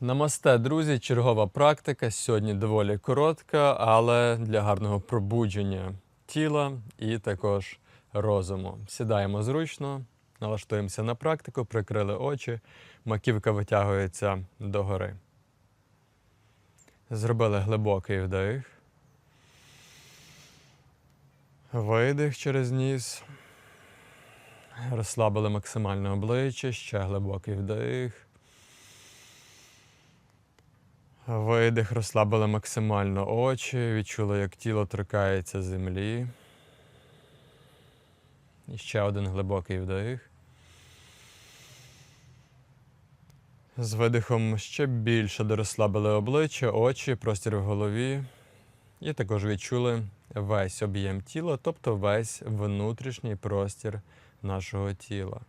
Намасте, друзі, чергова практика. Сьогодні доволі коротка, але для гарного пробудження тіла і також розуму. Сідаємо зручно, налаштуємося на практику, прикрили очі, маківка витягується догори. Зробили глибокий вдих. Видих через ніс. Розслабили максимально обличчя, ще глибокий вдих. Видих, розслабили максимально очі, відчули, як тіло торкається землі. І ще один глибокий вдих. З видихом ще більше дорозслабили обличчя, очі, простір в голові. І також відчули весь об'єм тіла, тобто весь внутрішній простір нашого тіла.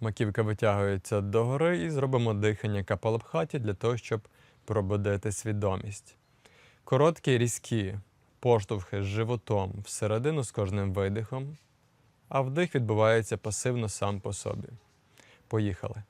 Маківка витягується догори і зробимо дихання капалабхаті для того, щоб пробудити свідомість. Короткі різкі поштовхи з животом всередину з кожним видихом, а вдих відбувається пасивно сам по собі. Поїхали.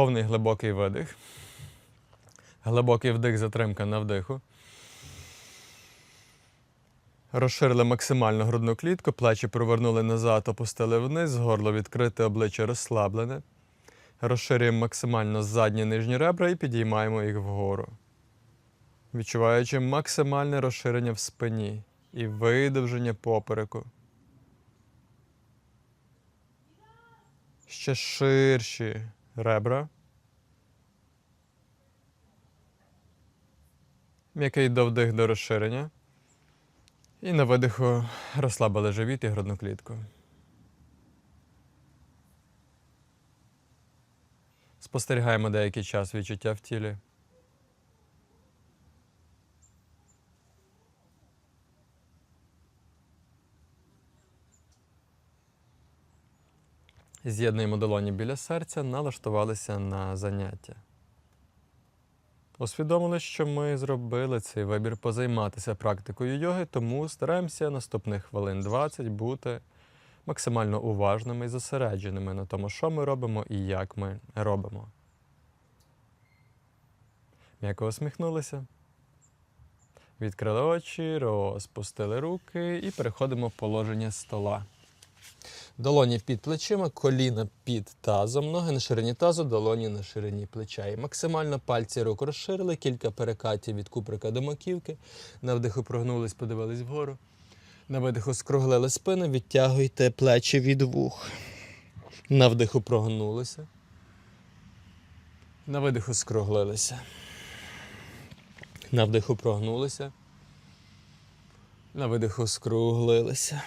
Повний глибокий видих. Глибокий вдих, затримка на вдиху. Розширили максимально грудну клітку, плечі провернули назад, опустили вниз, горло відкрите, обличчя розслаблене. Розширюємо максимально задні нижні ребра і підіймаємо їх вгору. Відчуваючи максимальне розширення в спині і видовження попереку. Ще ширші ребра. М'який довдих до розширення. І на видиху розслабили живіт і грудну клітку. Спостерігаємо деякий час відчуття в тілі. З'єднуємо долоні біля серця, налаштувалися на заняття. Усвідомили, що ми зробили цей вибір позайматися практикою йоги, тому стараємося наступних хвилин 20 бути максимально уважними і зосередженими на тому, що ми робимо і як ми робимо. М'яко усміхнулися. Відкрили очі, розпустили руки і переходимо в положення стола. Долоні під плечима, коліна під тазом, ноги на ширині тазу, долоні на ширині плеча. І максимально пальці рук розширили, кілька перекатів від куприка до маківки. На вдиху прогнулись, подивились вгору. На видиху скруглили спину, відтягуйте плечі від вух. На вдиху прогнулися. На видиху скруглилися. На вдиху прогнулися. На видиху скруглилися.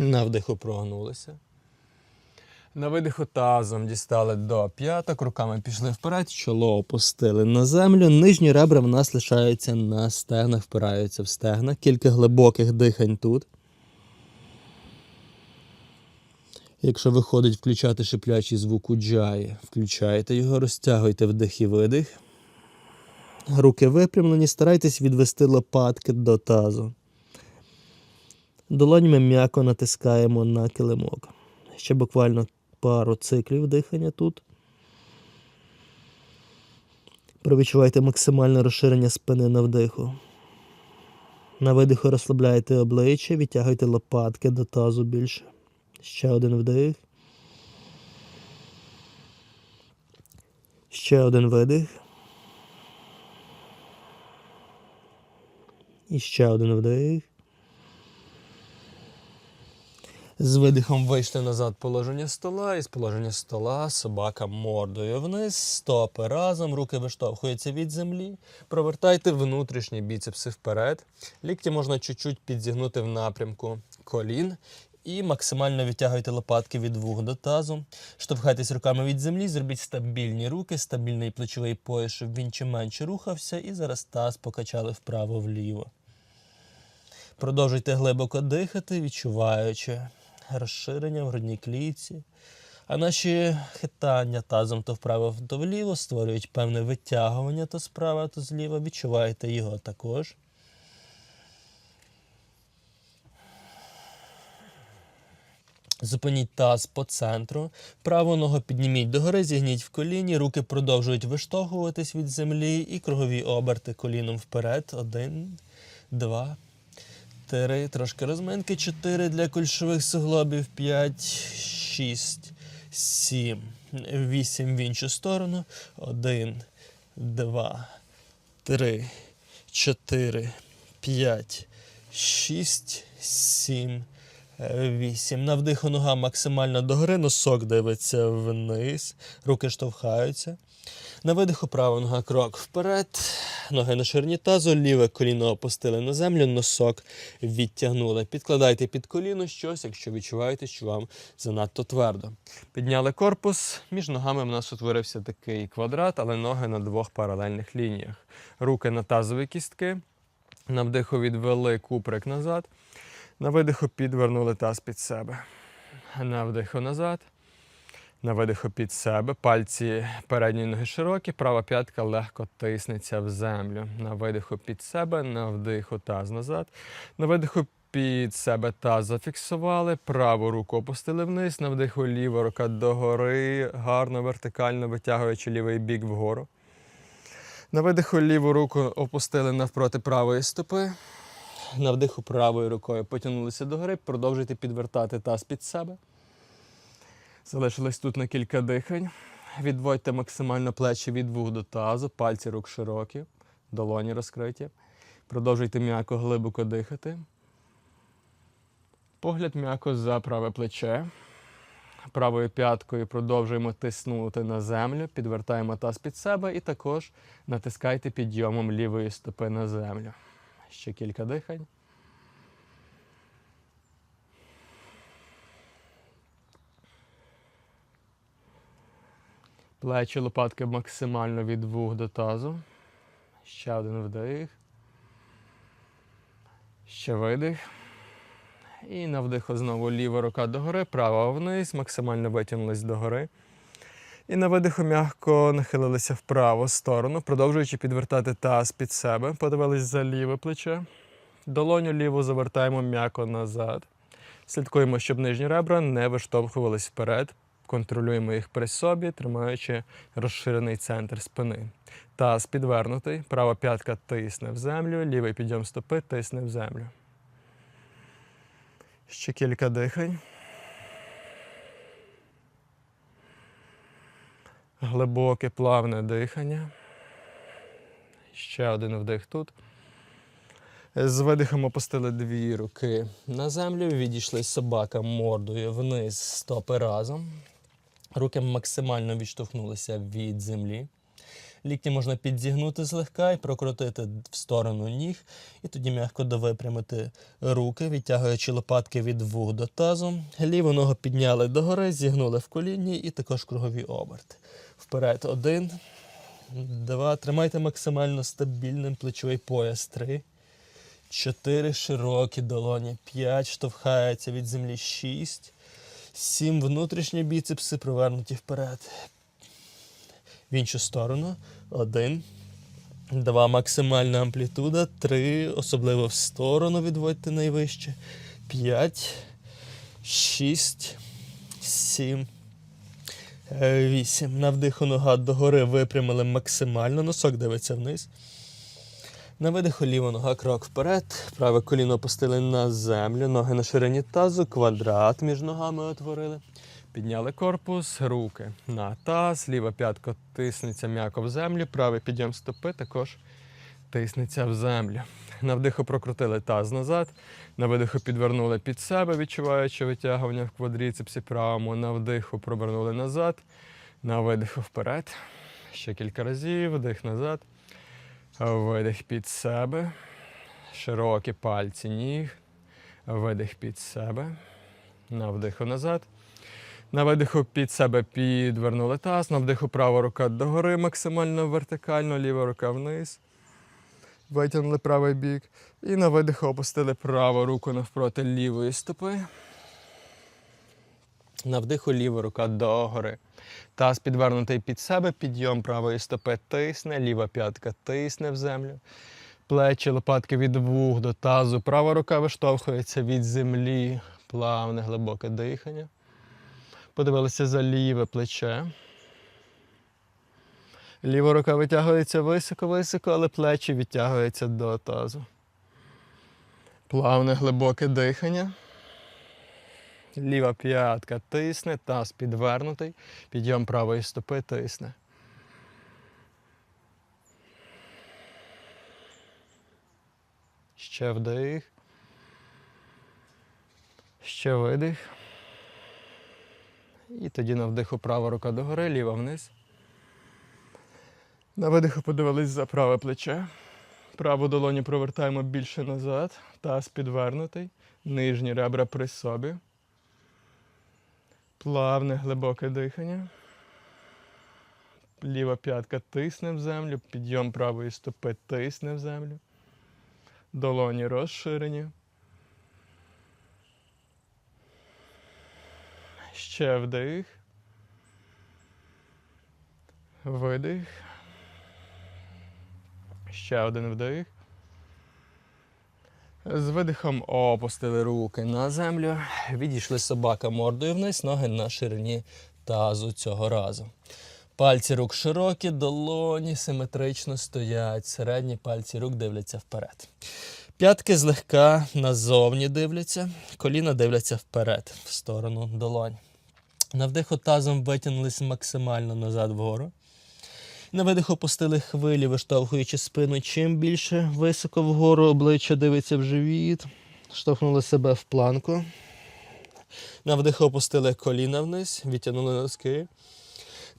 На вдиху прогнулися. На видиху тазом дістали до п'яток, руками пішли вперед, чоло опустили на землю. Нижні ребра в нас лишаються на стегнах, впираються в стегна. Кілька глибоких дихань тут. Якщо виходить включати шиплячий звук уджаї, включайте його, розтягуйте вдих і видих. Руки випрямлені, старайтесь відвести лопатки до тазу. Долонями м'яко натискаємо на килимок. Ще буквально пару циклів дихання тут. Провідчувайте максимальне розширення спини на вдиху. На видиху розслабляйте обличчя, відтягуйте лопатки до тазу більше. Ще один вдих. Ще один видих. І ще один вдих. З видихом вийшли назад положення стола, і з положення стола собака мордою вниз, стопи разом, руки виштовхуються від землі. Провертайте внутрішні біцепси вперед. Лікті можна чуть-чуть підзігнути в напрямку колін. І максимально відтягуйте лопатки від вух до тазу. Штовхайтесь руками від землі, зробіть стабільні руки, стабільний плечовий пояс, щоб він чим менше рухався. І зараз таз покачали вправо-вліво. Продовжуйте глибоко дихати, відчуваючи розширення в грудній клітці. А наші хитання тазом то вправо, то вліво створюють певне витягування то справа, то зліва. Відчуваєте його також. Зупиніть таз по центру. Праву ногу підніміть догори, зігніть в коліні, руки продовжують виштовхуватись від землі і кругові оберти коліном вперед. Один, два, три. Трошки розминки. Чотири для кульшових суглобів. П'ять, шість, сім, вісім в іншу сторону. Один, два, три, чотири, п'ять, шість, сім. Е, Вісім. На вдиху нога максимально догори, носок дивиться вниз, руки штовхаються. На видиху права нога крок вперед, ноги на ширині тазу, ліве коліно опустили на землю, носок відтягнули. Підкладайте під коліно щось, якщо відчуваєте, що вам занадто твердо. Підняли корпус, між ногами в нас утворився такий квадрат, але ноги на двох паралельних лініях. Руки на тазові кістки. На вдиху відвели куприк назад. На видиху підвернули таз під себе. На вдиху назад. На видиху під себе. Пальці передньої ноги широкі, права п'ятка легко тиснеться в землю. На видиху під себе, на вдиху таз назад. На видиху під себе таз зафіксували, праву руку опустили вниз, на вдиху ліва рука догори, гарно вертикально витягуючи лівий бік вгору. На видиху ліву руку опустили навпроти правої стопи. На вдиху правою рукою потягнулися догори, продовжуйте підвертати таз під себе. Залишились тут на кілька дихань. Відводьте максимально плечі від вух до тазу, пальці рук широкі, долоні розкриті. Продовжуйте м'яко глибоко дихати. Погляд м'яко за праве плече. Правою п'яткою продовжуємо тиснути на землю, підвертаємо таз під себе і також натискайте підйомом лівої стопи на землю. Ще кілька дихань. Плечі лопатки максимально від вух до тазу. Ще один вдих. Ще видих. І на вдиху знову ліва рука догори, права вниз, максимально витягнулись догори. І на видиху м'яко нахилилися в праву сторону, продовжуючи підвертати таз під себе. Подивились за ліве плече. Долоню ліву завертаємо м'яко назад. Слідкуємо, щоб нижні ребра не виштовхувались вперед. Контролюємо їх при собі, тримаючи розширений центр спини. Таз підвернутий, права п'ятка тисне в землю, лівий підйом стопи тисне в землю. Ще кілька дихань. Глибоке плавне дихання. Ще один вдих тут. З видихом опустили дві руки на землю, відійшли собака мордою вниз, стопи разом. Руки максимально відштовхнулися від землі. Лікті можна підзігнути злегка і прокрутити в сторону ніг, і тоді м'яко довипрямити руки, відтягуючи лопатки від вух до тазу. Ліву ногу підняли догори, зігнули в коліні і також кругові оберти. Вперед один, два. Тримайте максимально стабільним плечовий пояс. Три. Чотири широкі долоні. П'ять. Штовхається від землі. Шість. Сім. Внутрішні біцепси провернуті вперед. В іншу сторону. Один. Два. Максимальна амплітуда. Три. Особливо в сторону відводьте найвище. П'ять. Шість. Сім. Е, Вісім. На вдиху нога догори випрямили максимально. Носок дивиться вниз. На видиху ліва нога крок вперед. Праве коліно опустили на землю. Ноги на ширині тазу. Квадрат між ногами утворили. Підняли корпус, руки на таз. Ліва п'ятка тиснеться м'яко в землю. Правий підйом стопи також тиснеться в землю. На вдиху прокрутили таз назад. На видиху підвернули під себе, відчуваючи витягування в квадріцепсі правому. На вдиху провернули назад. На видиху вперед. Ще кілька разів. Вдих назад. Видих під себе. Широкі пальці ніг. Видих під себе. На вдиху назад. На видиху під себе підвернули таз. На вдиху права рука догори максимально вертикально, ліва рука вниз. Витягнули правий бік. І на видиху опустили праву руку навпроти лівої стопи. На вдиху ліва рука догори. Таз підвернутий під себе, підйом правої стопи тисне, ліва п'ятка тисне в землю. Плечі, лопатки від вух до тазу. Права рука виштовхується від землі. Плавне, глибоке дихання. Подивилися за ліве плече. Ліва рука витягується високо-високо, але плечі відтягуються до тазу. Плавне глибоке дихання. Ліва п'ятка тисне, таз підвернутий, підйом правої стопи тисне. Ще вдих. Ще видих. І тоді на вдиху права рука догори, ліва вниз. На видиху подивились за праве плече. Праву долоню провертаємо більше назад. Таз підвернутий. Нижні ребра при собі. Плавне глибоке дихання. Ліва п'ятка тисне в землю, підйом правої стопи тисне в землю. Долоні розширені. Ще вдих. Видих. Ще один вдих. З видихом опустили руки на землю. Відійшли собака мордою вниз, ноги на ширині тазу цього разу. Пальці рук широкі, долоні симетрично стоять. Середні пальці рук дивляться вперед. П'ятки злегка назовні дивляться, коліна дивляться вперед, в сторону долонь. На вдиху тазом витягнулись максимально назад вгору. На видих опустили хвилі, виштовхуючи спину. Чим більше високо вгору обличчя дивиться в живіт. Штовхнули себе в планку. На вдиху опустили коліна вниз, відтягнули носки.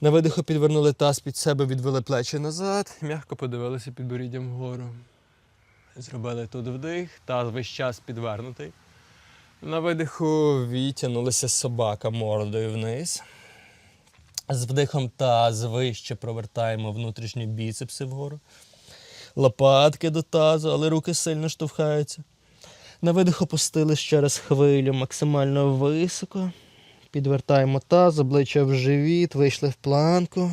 На видиху підвернули таз під себе, відвели плечі назад, м'яко подивилися підборіддям вгору. Зробили тут вдих, таз весь час підвернутий. На видиху відтягнулися собака мордою вниз. З вдихом таз вище провертаємо внутрішні біцепси вгору. Лопатки до тазу, але руки сильно штовхаються. На видих опустили ще раз хвилю максимально високо. Підвертаємо таз, обличчя в живіт, вийшли в планку.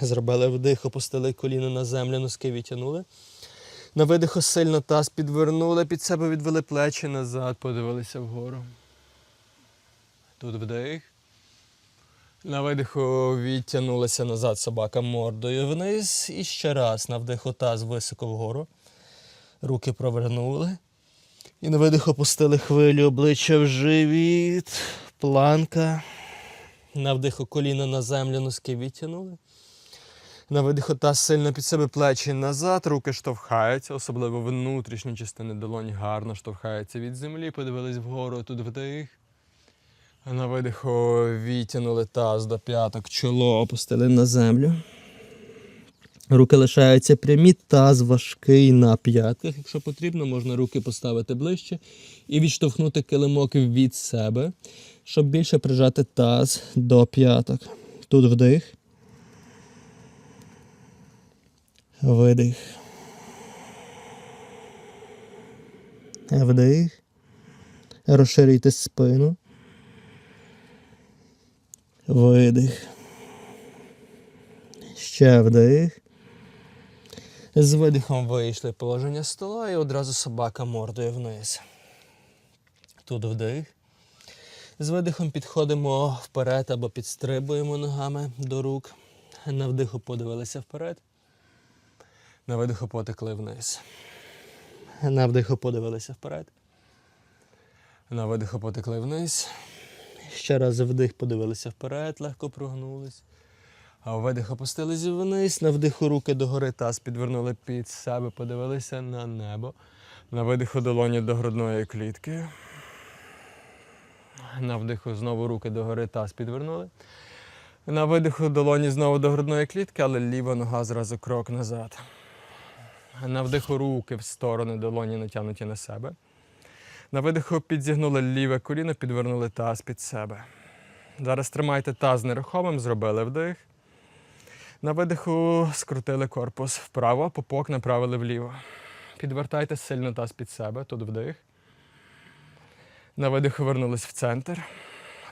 Зробили вдих, опустили коліно на землю, носки відтягнули. На видиху сильно таз підвернули, під себе відвели плечі назад, подивилися вгору. Тут вдих. На видиху відтягнулася назад собака мордою вниз. І ще раз на вдиху таз високо вгору. Руки провернули. І на видих опустили хвилю обличчя в живіт. Планка. На вдиху коліна на землю, носки відтягнули. На видиху таз сильно під себе плечі назад, руки штовхаються, особливо внутрішні частини долонь гарно штовхаються від землі, подивились вгору, тут вдих. На видиху відтягнули таз до п'яток, чоло опустили на землю. Руки лишаються прямі, таз важкий на п'ятках. Якщо потрібно, можна руки поставити ближче і відштовхнути килимок від себе, щоб більше прижати таз до п'яток. Тут вдих. Видих. Вдих. Розширюйте спину. Видих. Ще вдих. З видихом вийшли положення стола і одразу собака мордою вниз. Тут вдих. З видихом підходимо вперед або підстрибуємо ногами до рук. На вдиху подивилися вперед. На видиху потекли вниз. На вдиху подивилися вперед. На видиху потекли вниз. Ще раз вдих, подивилися вперед, легко прогнулись. А видих опустились вниз, на вдиху руки догори таз підвернули під себе, подивилися на небо. На видиху долоні до грудної клітки. На вдиху знову руки догори таз підвернули. На видиху долоні знову до грудної клітки, але ліва нога зразу крок назад. На вдиху руки в сторони, долоні натягнуті на себе. На видиху підзігнули ліве коліно, підвернули таз під себе. Зараз тримайте таз нерухомим, зробили вдих. На видиху скрутили корпус вправо, попок направили вліво. Підвертайте сильно таз під себе, тут вдих. На видиху вернулись в центр.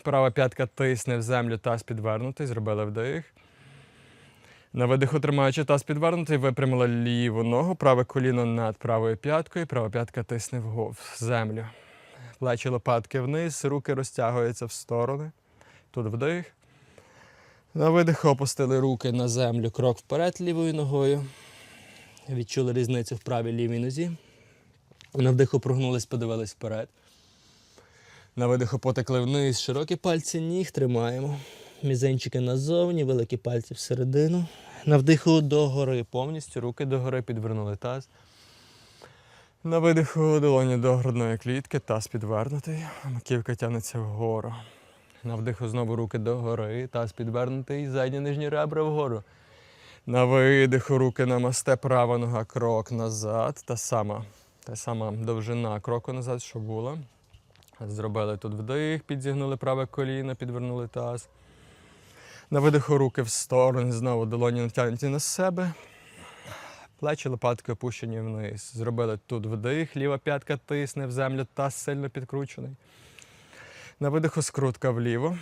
Права п'ятка тисне в землю, таз підвернутий, зробили вдих. На видиху тримаючи таз підвернутий, випрямили ліву ногу, праве коліно над правою п'яткою, права п'ятка тисне в землю. Плечі лопатки вниз, руки розтягуються в сторони. Тут вдих. На видиху опустили руки на землю, крок вперед лівою ногою. Відчули різницю в правій лівій нозі. На вдиху прогнулись, подивились вперед. На видиху потекли вниз, широкі пальці ніг тримаємо. Мізинчики назовні, великі пальці всередину. На вдиху догори повністю, руки догори підвернули таз. На видиху долоні до грудної клітки, таз підвернутий, маківка тягнеться вгору. На вдиху знову руки догори, таз підвернутий, задні нижні ребра вгору. На видиху руки намасте, права нога, крок назад. Та сама, та сама довжина кроку назад, що була. Зробили тут вдих, підзігнули праве коліно, підвернули таз. На видиху руки в сторони, знову долоні натягнуті на себе. Плечі лопатки опущені вниз. Зробили тут вдих, ліва п'ятка тисне в землю, таз сильно підкручений. На видиху скрутка вліво.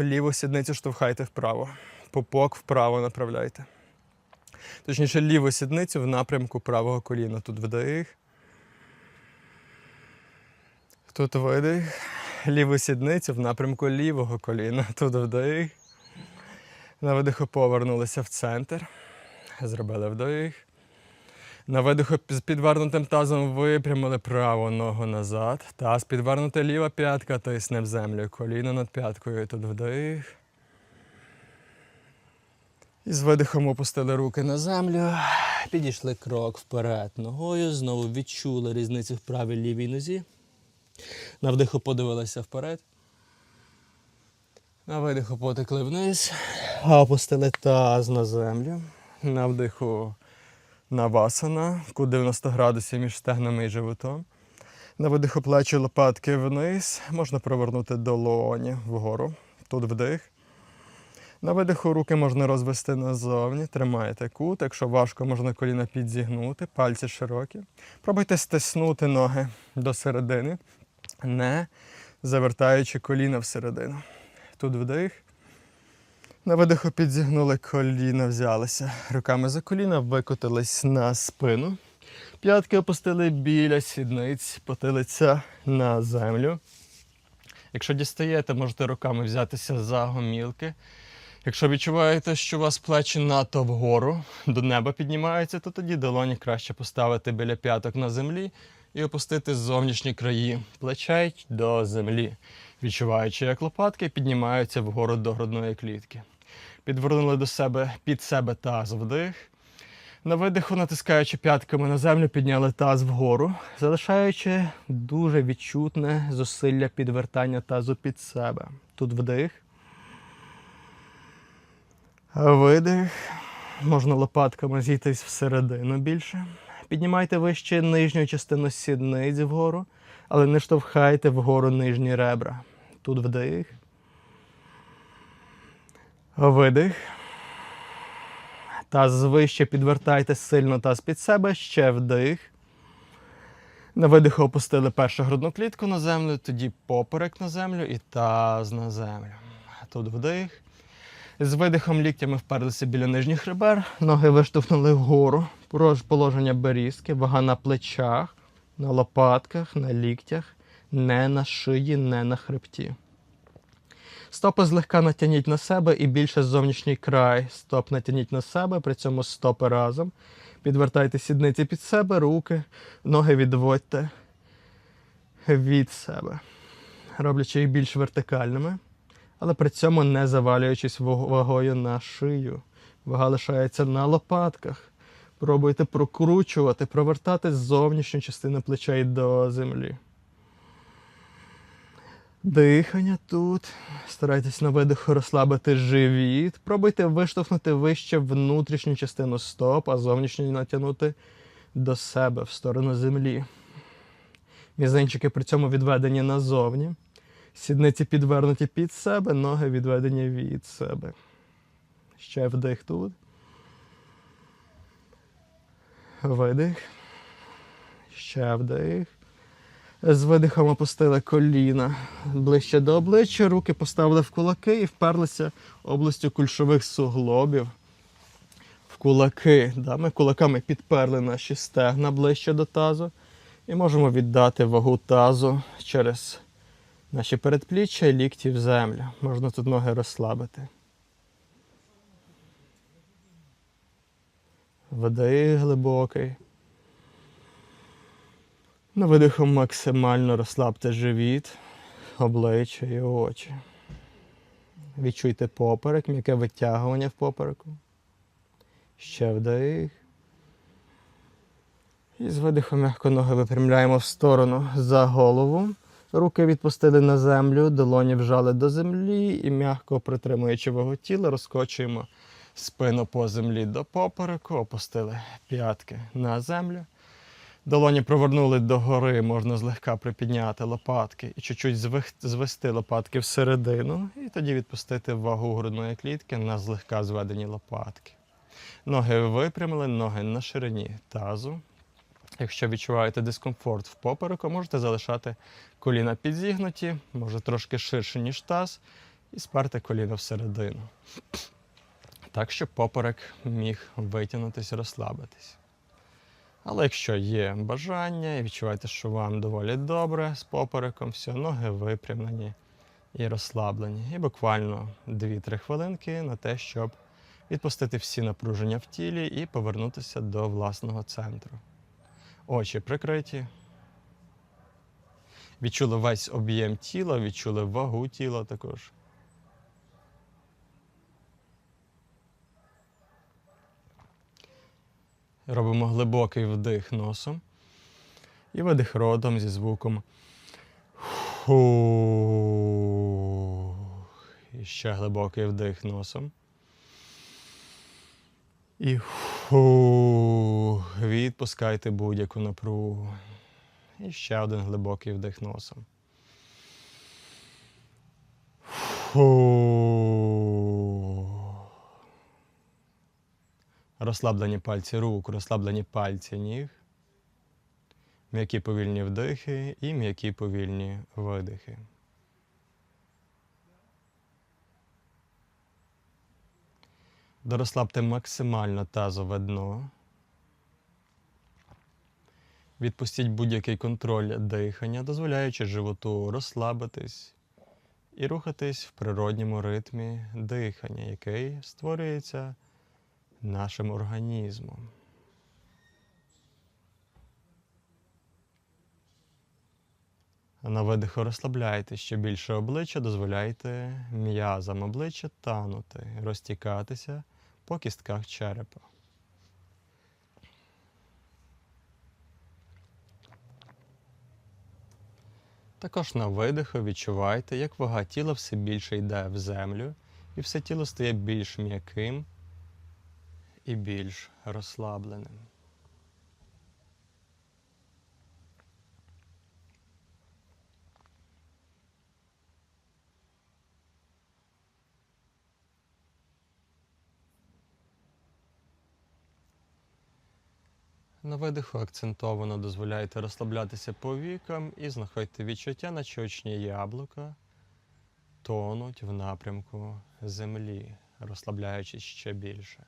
Ліву сідницю штовхайте вправо. Попок вправо направляйте. Точніше, ліву сідницю в напрямку правого коліна. Тут вдих. Тут видих. Ліву сідницю в напрямку лівого коліна. Тут вдих. На видиху повернулися в центр. Зробили вдих. На видиху з підвернутим тазом випрямили праву ногу назад. Таз підвернута ліва п'ятка тисне в землю. Коліно над п'яткою. Тут вдих. І з видихом опустили руки на землю. Підійшли крок вперед ногою. Знову відчули різницю в правій лівій нозі. На вдиху подивилися вперед. На видиху потекли вниз. Опустили таз на землю. На вдиху навасана, ку 90 градусів між стегнами і животом. На видиху плечі лопатки вниз. Можна провернути долоні вгору. Тут вдих. На видиху руки можна розвести назовні. Тримаєте кут. Якщо важко, можна коліна підзігнути, пальці широкі. Пробуйте стиснути ноги до середини, не завертаючи коліна всередину. Тут вдих. На видиху підзігнули коліна, взялися. Руками за коліна викотились на спину. П'ятки опустили біля сідниць, потилиця на землю. Якщо дістаєте, можете руками взятися за гомілки. Якщо відчуваєте, що у вас плечі надто вгору до неба піднімаються, то тоді долоні краще поставити біля п'яток на землі і опустити зовнішні краї плечей до землі, відчуваючи, як лопатки піднімаються вгору до грудної клітки. Підвернули до себе під себе таз вдих. На видиху, натискаючи п'ятками на землю, підняли таз вгору, залишаючи дуже відчутне зусилля підвертання тазу під себе. Тут вдих. Видих. Можна лопатками зійтись всередину більше. Піднімайте вище нижню частину сідниць вгору, але не штовхайте вгору нижні ребра. Тут вдих. Видих. Таз вище підвертайте сильно таз під себе, ще вдих. На видиху опустили першу грудну клітку на землю, тоді поперек на землю і таз на землю. Тут вдих. З видихом ліктями вперлися біля нижніх ребер, ноги виштовхнули вгору. Положення берізки, вага на плечах, на лопатках, на ліктях, не на шиї, не на хребті. Стопи злегка натягніть на себе і більше зовнішній край. Стоп натягніть на себе, при цьому стопи разом. Підвертайте сідниці під себе, руки, ноги відводьте від себе, роблячи їх більш вертикальними, але при цьому не завалюючись вагою на шию. Вага лишається на лопатках. Пробуйте прокручувати, провертати з зовнішньої частини плечей до землі. Дихання тут. Старайтесь на видиху розслабити живіт. Пробуйте виштовхнути вище внутрішню частину стоп, а зовнішню натягнути до себе в сторону землі. Мізинчики при цьому відведені назовні. Сідниці підвернуті під себе, ноги відведені від себе. Ще вдих тут. Видих. Ще вдих. З видихом опустили коліна ближче до обличчя, руки поставили в кулаки і вперлися областю кульшових суглобів. В кулаки. Да? Ми кулаками підперли наші стегна ближче до тазу. І можемо віддати вагу тазу через наші передпліччя і лікті в землю. Можна тут ноги розслабити. Вдих глибокий. На видиху максимально розслабте живіт, обличчя і очі. Відчуйте поперек, м'яке витягування в попереку. Ще вдих. І з видихом м'яко ноги випрямляємо в сторону за голову. Руки відпустили на землю, долоні вжали до землі і м'яко притримуючи вагу тіла, розкочуємо спину по землі до попереку, опустили п'ятки на землю. Долоні провернули догори, можна злегка припідняти лопатки і чуть-чуть звести лопатки всередину, і тоді відпустити вагу грудної клітки на злегка зведені лопатки. Ноги випрямили, ноги на ширині тазу. Якщо відчуваєте дискомфорт в попереку, можете залишати коліна підзігнуті, може трошки ширше, ніж таз, і сперти коліно всередину. Так, щоб поперек міг витягнутися, розслабитись. Але якщо є бажання і відчуваєте, що вам доволі добре з попереком, все, ноги випрямлені і розслаблені. І буквально 2-3 хвилинки на те, щоб відпустити всі напруження в тілі і повернутися до власного центру. Очі прикриті. Відчули весь об'єм тіла, відчули вагу тіла також. Робимо глибокий вдих носом і видих ротом зі звуком. Фух. І ще глибокий вдих носом. І фух. Відпускайте будь-яку напругу. І ще один глибокий вдих носом. Фух. Розслаблені пальці рук, розслаблені пальці ніг. М'які повільні вдихи і м'які повільні видихи. Дорозслабте максимально тазове дно. Відпустіть будь-який контроль дихання, дозволяючи животу розслабитись і рухатись в природньому ритмі дихання, який створюється нашим організмом. На видиху розслабляйте ще більше обличчя, дозволяйте м'язам обличчя танути, розтікатися по кістках черепа. Також на видиху відчувайте, як вага тіла все більше йде в землю, і все тіло стає більш м'яким і більш розслабленим. На видиху акцентовано дозволяйте розслаблятися по вікам і знаходьте відчуття, наче очні яблука тонуть в напрямку землі, розслабляючись ще більше.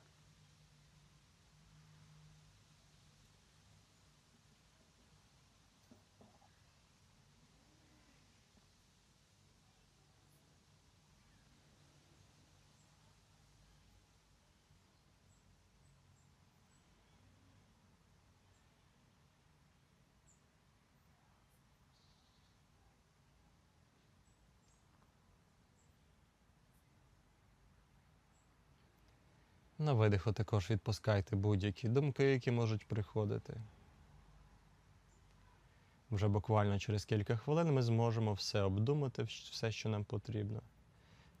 На видиху також відпускайте будь-які думки, які можуть приходити. Вже буквально через кілька хвилин ми зможемо все обдумати, все, що нам потрібно.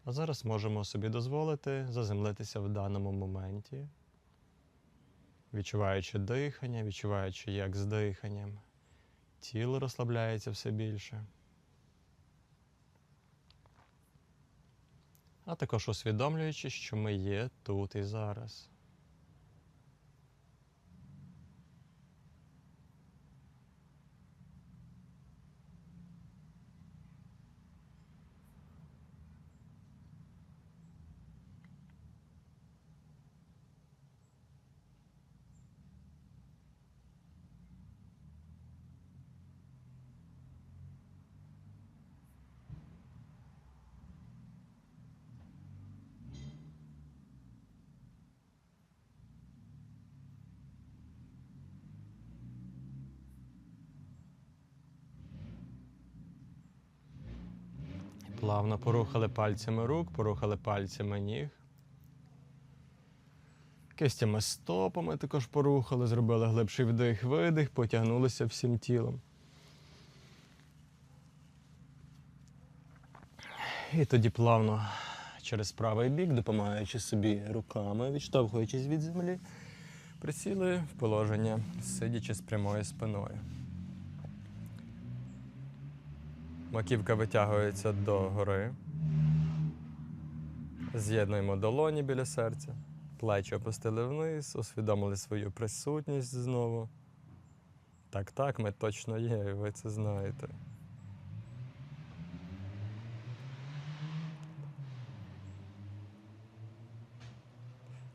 А зараз можемо собі дозволити заземлитися в даному моменті, відчуваючи дихання, відчуваючи, як з диханням тіло розслабляється все більше. А також усвідомлюючи, що ми є тут і зараз. Плавно порухали пальцями рук, порухали пальцями ніг. Кистями стопами також порухали, зробили глибший вдих-видих, потягнулися всім тілом. І тоді плавно через правий бік, допомагаючи собі руками, відштовхуючись від землі, присіли в положення, сидячи з прямою спиною. Маківка витягується до гори. З'єднуємо долоні біля серця, плечі опустили вниз, усвідомили свою присутність знову. Так, так, ми точно є, і ви це знаєте.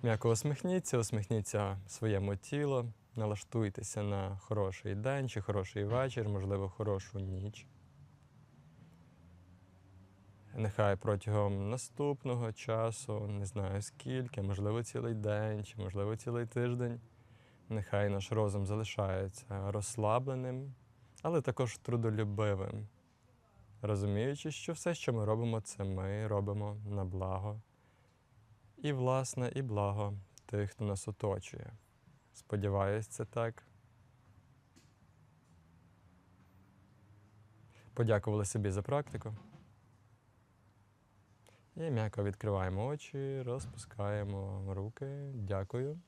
М'яко усміхніться, усміхніться своєму тілу, налаштуйтеся на хороший день чи хороший вечір, можливо, хорошу ніч. Нехай протягом наступного часу, не знаю скільки, можливо, цілий день чи можливо цілий тиждень, нехай наш розум залишається розслабленим, але також трудолюбивим, розуміючи, що все, що ми робимо, це ми робимо на благо. І власне, і благо тих, хто нас оточує. Сподіваюсь, це так. Подякували собі за практику. І м'яко відкриваємо очі, розпускаємо руки. Дякую.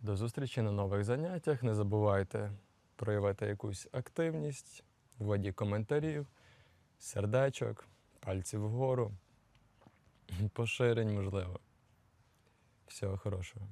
До зустрічі на нових заняттях. Не забувайте проявити якусь активність, вводі коментарів, сердечок, пальців вгору, поширень, можливо. Всього хорошого.